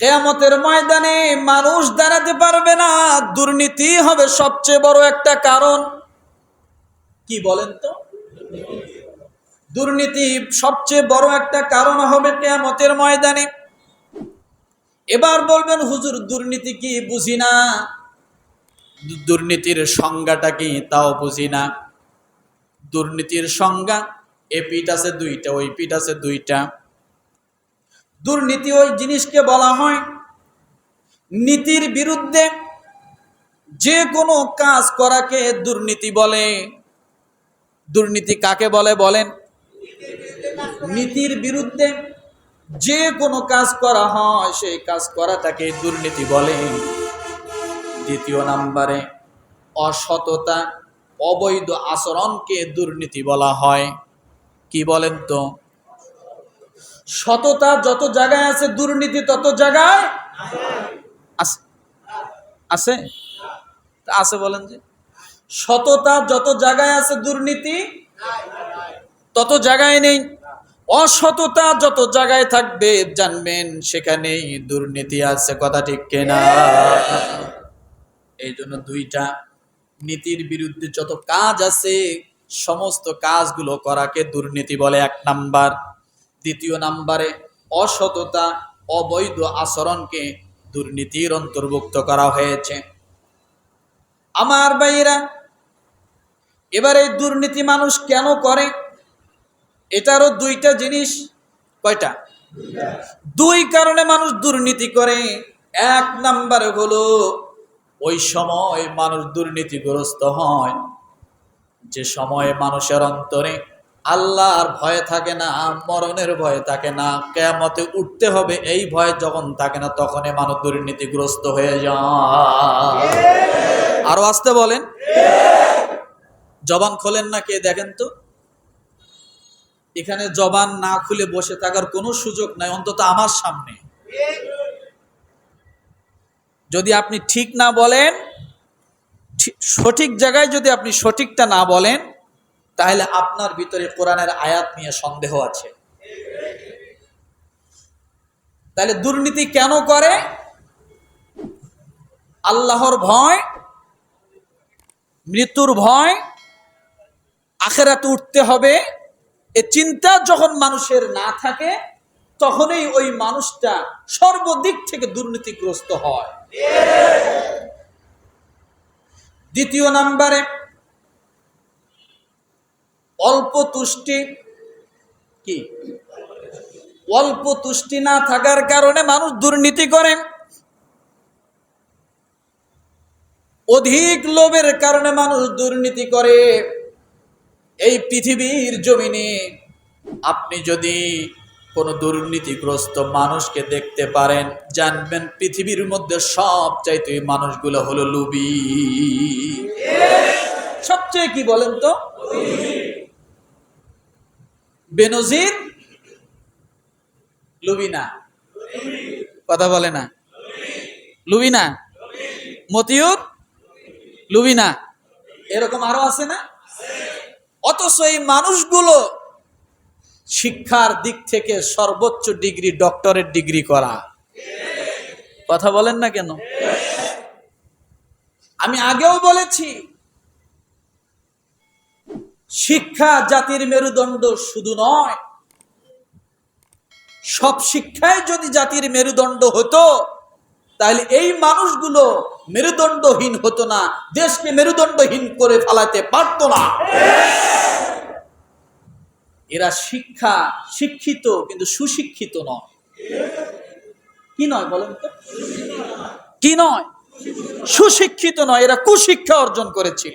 কেয়ামতের ময়দানে মানুষ দাঁড়াতে পারবে না। দুর্নীতি হবে সবচেয়ে বড় একটা কারণ। কি বলেন তো? দুর্নীতি সবচেয়ে বড় একটা কারণ হবে কেয়ামতের ময়দানে। এবার বলবেন, হুজুর, দুর্নীতি কি বুঝি না? দুর্নীতির সংজ্ঞাটা কি তাও বুঝি না। দুর্নীতির সংজ্ঞা, এ পিঠ আছে দুইটা, ওই পিঠ আছে দুইটা। দুর্নীতি ওই জিনিসকে বলা হয়। নীতির বিরুদ্ধে যে কোনো কাজ করাকে দুর্নীতি বলে। দুর্নীতি কাকে বলে বলেন? নীতির বিরুদ্ধে যে কোনো কাজ করা হয়, সেই কাজ করাটাকে দুর্নীতি বলে। দ্বিতীয় নাম্বারে, অসততা, অবৈধ আচরণকে দুর্নীতি বলা হয়। কি বলেন তো? সততা যত জায়গায় আছে, দুর্নীতি তত জায়গায় আছে? আছে আছে বলেন যে। সততা যত জায়গায় আছে, দুর্নীতি তত জায়গায় নেই। অসততা যত জায়গায় থাকবে, জানবেন সেখানেই দুর্নীতি আছে, কথা ঠিক কেনা? এই জন্য দুইটা নীতির বিরুদ্ধে যত কাজ আছে, সমস্ত কাজগুলো করাকে দুর্নীতি বলে এক নাম্বার। দ্বিতীয় নাম্বারে অসততা, অবৈধ আচরণকে দুর্নীতির অন্তর্ভুক্ত করা হয়েছে। আমার ভাইয়েরা, এবারে দুর্নীতি মানুষ কেন করে? এটারও দুইটা জিনিস। কয়টা? দুই কারণে মানুষ দুর্নীতি করে। এক নাম্বারে হলো, ওই সময় মানুষ দুর্নীতিগ্রস্ত হয়। যে সময়ে মানুষের অন্তরে আল্লাহর ভয় থাকে না, মরণের ভয় থাকে না, কেয়ামতে উঠতে হবে এই ভয়, যখন থাকে না তখনই মানুষ দুর্নীতিগ্রস্ত হয়ে যায়। আরও আসতে বলেন। জবান খোলেন না কে? দেখেন তো। এখানে জবান না খুলে বসে থাকার কোনো সুযোগ নাই, অন্তত আমার সামনে। যদি আপনি ঠিক না বলেন, ঠিক- সঠিক জায়গায় যদি আপনি সঠিকটা না বলেন তাহলে আপনার ভিতরে কোরআনের আয়াত নিয়ে সন্দেহ আছে। তাহলে দুর্নীতি কেন করে? আল্লাহর ভয়, মৃত্যুর ভয়, আখেরাতে উঠতে হবে। এ চিন্তা যখন মানুষের না থাকে, তখনই ওই মানুষটা সর্বদিক থেকে দুর্নীতিগ্রস্ত হয়। দ্বিতীয় নাম্বারে অল্প তুষ্টি কি? অল্প তুষ্টি না থাকার কারণে মানুষ দুর্নীতি করে। অধিক লোভের কারণে মানুষ দুর্নীতি করে। এই পৃথিবীর জমিনে আপনি যদি কোনো দুর্নীতিগ্রস্ত মানুষকে দেখতে পারেন, জানবেন পৃথিবীর মধ্যে সব চাইতে মানুষগুলো হলো লুবি। সবচেয়ে কি বলেন তো? বেনজির, লুবিনা। কথা বলে না। লুবিনা। মতিউর, লুবিনা। এরকম আরও আছে না? অথচ এই মানুষগুলো শিক্ষার দিক থেকে সর্বোচ্চ ডিগ্রি, ডক্টরেট ডিগ্রি করা। কথা বলেন না কেন? আমি আগেও বলেছি শিক্ষা জাতির মেরুদণ্ড শুধু নয়। সব শিক্ষায় যদি জাতির মেরুদণ্ড হতো, তাহলে এই মানুষগুলো মেরুদণ্ডহীন হতো না, দেশকে মেরুদণ্ডহীন করে ফেলাতে পারতো না। এরা শিক্ষা, শিক্ষিত, কিন্তু সুশিক্ষিত নয়। কি নয় বলেন তো? কি নয়? সুশিক্ষিত নয়, এরা কুশিক্ষা অর্জন করেছিল।